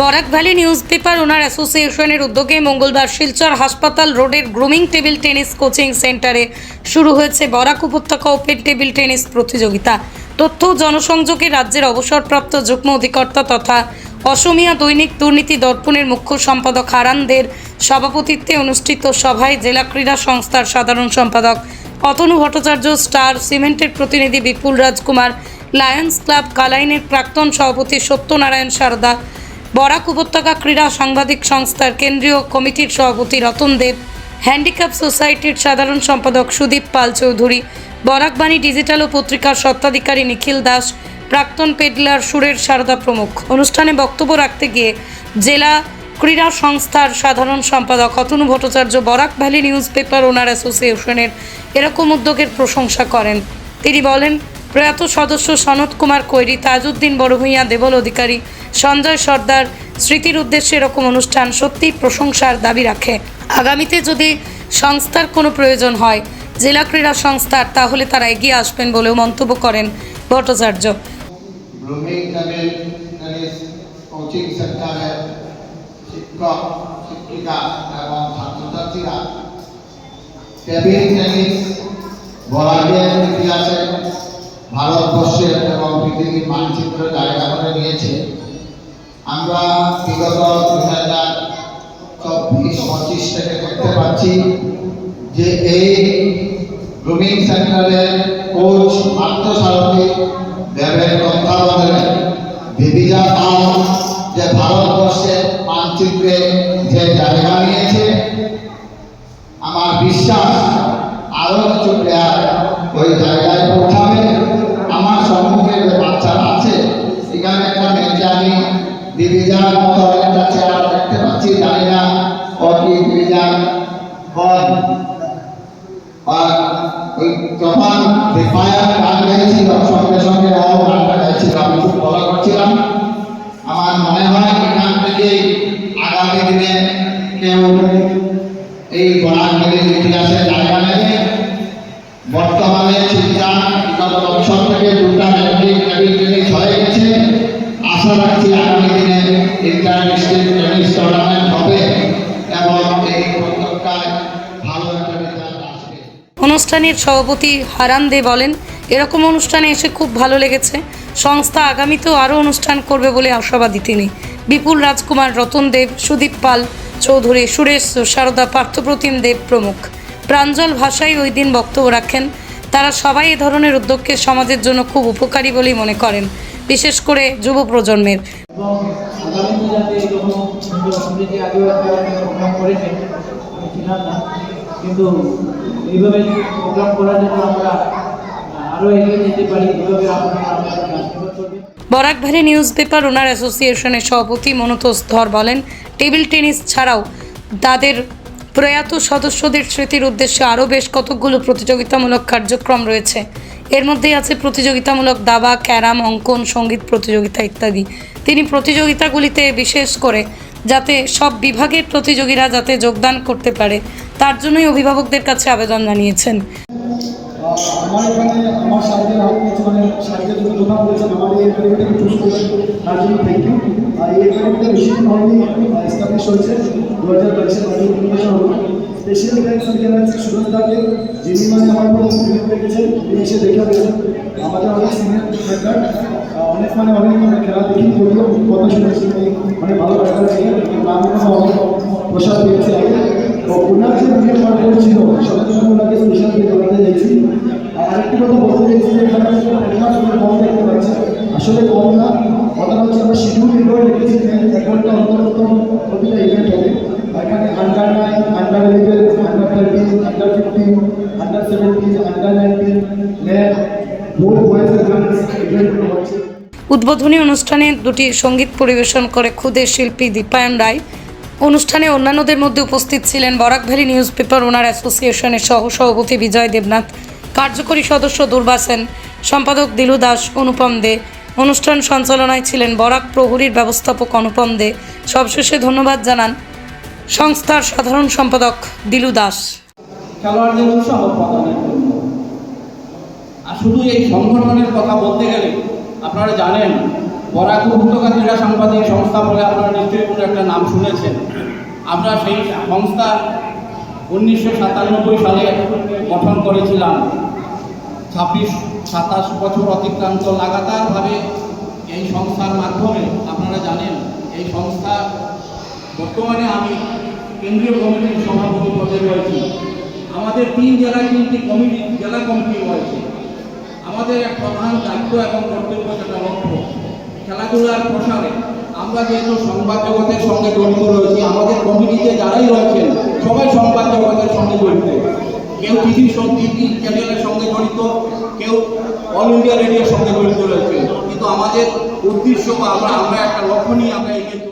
Barak valley news paper owner অ্যাসোসিয়েশনের উদ্যোগে মঙ্গলবার শিলচর হাসপাতাল রোডের গ্রুমিং টেবিল টেনিস কোচিং সেন্টারে শুরু হয়েছে বরাক উপত্যকা ওপেন টেবিল টেনিস প্রতিযোগিতা। তথ্য জনসংযোগে রাজ্যের অবসরপ্রাপ্ত যুগ্ম অধিকর্তা তথা অসমিয়া দৈনিক দুর্নীতি দর্পণের মুখ্য সম্পাদক হারানদের সভাপতিত্বে অনুষ্ঠিত সভায় জেলা ক্রীড়া সংস্থার সাধারণ সম্পাদক অতনু ভট্টাচার্য, স্টার সিমেন্টের প্রতিনিধি বিপুল রাজকুমার, লায়ন্স ক্লাব কালাইনের প্রাক্তন সভাপতি সত্যনারায়ণ সারদা বরাক উপত্যকা ক্রীড়া সাংবাদিক সংস্থার কেন্দ্রীয় কমিটির সভাপতি রতন দেব, হ্যান্ডিক্যাপ সোসাইটির সাধারণ সম্পাদক সুদীপ পাল চৌধুরী, বরাকবাণী ডিজিটাল ও পত্রিকার স্বত্বাধিকারী নিখিল দাস, প্রাক্তন পেডলার সুরের সারদা প্রমুখ। অনুষ্ঠানে বক্তব্য রাখতে গিয়ে জেলা ক্রীড়া সংস্থার সাধারণ সম্পাদক Atanu Bhattacharya Barak valley news paper owner অ্যাসোসিয়েশনের এরকম উদ্যোগের প্রশংসা করেন। তিনি বলেন প্রয়াত সদস্য সনৎ কুমার কৈরি, তাজউদ্দিন বড়ভূঁইয়া দেবল অধিকারী, সঞ্জয় সর্দার স্মৃতির উদ্দেশ্যে এরকম অনুষ্ঠান সত্যি প্রশংসার দাবি রাখে। আগামীতে যদি সংস্থার কোনো প্রয়োজন হয়, জেলা ক্রীড়া সংস্থার, তাহলে তারা এগিয়ে আসবেন বলেও মন্তব্য করেন ভট্টাচার্য। ভারতবর্ষের এবং পৃথিবীর মানচিত্র জায়গা করে নিয়েছে। আমরা বিগত দুই হাজার চব্বিশ পঁচিশ থেকে দেখতে পাচ্ছি যে এই গ্রুমিং সেন্টারের কোচ পার্থসারথী দেবের তত্ত্বাবধানে দিদিজা পাল যে ভারতবর্ষের মানচিত্রে যে জায়গা নিয়েছে, আমার বিশ্বাস আরও কিছু প্লেয়ার ওই জায়গায় পৌঁছাবে আমার সম্মুখে যে বাচ্চারা আছে এখানে একটা মেয়েকে আমি দিদিজার মতো একটা চেয়ার দেখতে পাচ্ছি, জানি না কি দিদিজার পদ আর ওই যখন রিফায়ার গান গাইছিল, সঙ্গে সঙ্গে ও গানটা গাইছিল, আমি খুব ফলো করছিলাম। আমার মনে হয় এখান থেকে আগামী দিনে কেউ এই বরাকবাড়ির ইতিহাসে জায়গা নেবে। বর্তমানে চিন্তা বিগত বছর থেকে দুটা টেনিস হয়ে গেছে। আশা রাখছি আগামী দিনে টুর্নামেন্ট হবে এবং এই ভালো একটা রেজাল্ট আসবে। অনুষ্ঠানের সভাপতি হারান দে বলেন, এরকম অনুষ্ঠানে এসে খুব ভালো লেগেছে। সংস্থা আগামীতেও আরও অনুষ্ঠান করবে বলে আশাবাদী তিনি। বিপুল রাজকুমার রতন দেব, সুদীপ পাল চৌধুরী, সুরেশ, সারদা, পার্থপ্রতিম দেব প্রমুখ। প্রাঞ্জল ভাষায় ওই দিন বক্তব্য রাখেন, তারা সবাই এ ধরনের উদ্যোগকে সমাজের জন্য খুব উপকারী বলেই মনে করেন। বিশেষ করে যুব প্রজন্মের। কিন্তু Barak valley news paper owner অ্যাসোসিয়েশনের সভাপতি মনোতোষ ধর বলেন, টেবিল টেনিস ছাড়াও তাদের প্রয়াত সদস্যদের স্মৃতির উদ্দেশ্যে আরও বেশ কতকগুলো প্রতিযোগিতামূলক কার্যক্রম রয়েছে। এর মধ্যেই আছে প্রতিযোগিতামূলক দাবা, ক্যারাম, অঙ্কন, সংগীত প্রতিযোগিতা ইত্যাদি। তিনি প্রতিযোগিতাগুলিতে বিশেষ করে যাতে সব বিভাগের প্রতিযোগীরা যাতে যোগদান করতে পারে, তার জন্যই অভিভাবকদের কাছে আবেদন জানিয়েছেন। আমার এখানে আমার কিছু মানে আমার এই চুজ তার জন্য থ্যাংক ইউ আর এই এস্টাবলিশ হয়েছে। দু হাজার স্পেশাল থ্যাংকস জানাচ্ছি সুরজ দাকে যিনি মানে আমার কোনো ফিল্ম দেখেছেন তিনি এসে দেখে গেছেন আমাদের অনেক সিনিয়র মেম্বার অনেক মানে অনেক মানে খেলা দেখি যদিও কথা শুনেছি অনেক ভালো খেলা দেখে নাম অনেক প্রসাদ পেয়েছে আগে। ওনার যে ভিডিও পাঠ করেছিল সেটার জন্য ওনাকে স্পেশাল জানাতে চাইছি আর আরেকটি কথা বলতে চাইছি, যে এখানে করে কম দেখতে পাচ্ছি। আসলে কম না কথা হচ্ছে আমরা শিডিউল করে রেখেছি এক ঘণ্টা অন্তর অন্তর প্রতিটা ইভেন্ট হবে। এখানে under nine under eleven under thirteen under fifteen under seventeen under nineteen উদ্বোধনী অনুষ্ঠানে দুটি সংগীত পরিবেশন করে খুদে শিল্পী দীপায়ন রায়। অনুষ্ঠানে অন্যান্যদের মধ্যে উপস্থিত ছিলেন Barak valley news paper owner অ্যাসোসিয়েশনের সহ সভাপতি বিজয় দেবনাথ, কার্যকরী সদস্য দুর্বা সেন, সম্পাদক দিলু দাস, অনুপম দে। অনুষ্ঠান সঞ্চালনায় ছিলেন বরাক প্রহরীর ব্যবস্থাপক অনুপম দে। সবশেষে ধন্যবাদ জানান সংস্থার সাধারণ সম্পাদক দিলু দাস। খেলোয়াড়দের উৎসাহ প্রদানের জন্য। আর শুধু এই সংগঠনের কথা বলতে গেলে, আপনারা জানেন, বরাক উপত্যকা ক্রীড়া সাংবাদিক সংস্থা বলে আপনারা নিশ্চয়ই আমরা সেই সংস্থা উনিশশো সাতানব্বই সালে গঠন করেছিলাম। ছাব্বিশ, সাতাশ বছর অতিক্রান্ত লাগাতারভাবে এই সংস্থার মাধ্যমে, আপনারা জানেন, এই সংস্থা বর্তমানে আমি কেন্দ্রীয় কমিটির সভাপতি পদে রয়েছি। আমাদের তিন জেলায় তিনটি কমিটি, জেলা কমিটি রয়েছে। আমাদের এক প্রধান দায়িত্ব এবং কর্তব্য যেটা লক্ষ্য। খেলাধুলার প্রসারে আমরা যেহেতু সংবাদ জগতের সঙ্গে জড়িত রয়েছি, আমাদের কমিটিতে যারাই রয়েছেন, সবাই সংবাদ জগতের সঙ্গে জড়িত। কেউ টিভি টিভি চ্যানেলের সঙ্গে জড়িত, কেউ অল ইন্ডিয়া রেডিওর সঙ্গে জড়িত রয়েছে। কিন্তু আমাদের উদ্দেশ্য বা আমরা আমরা একটা লক্ষ্য নিয়ে আমরা এগিয়ে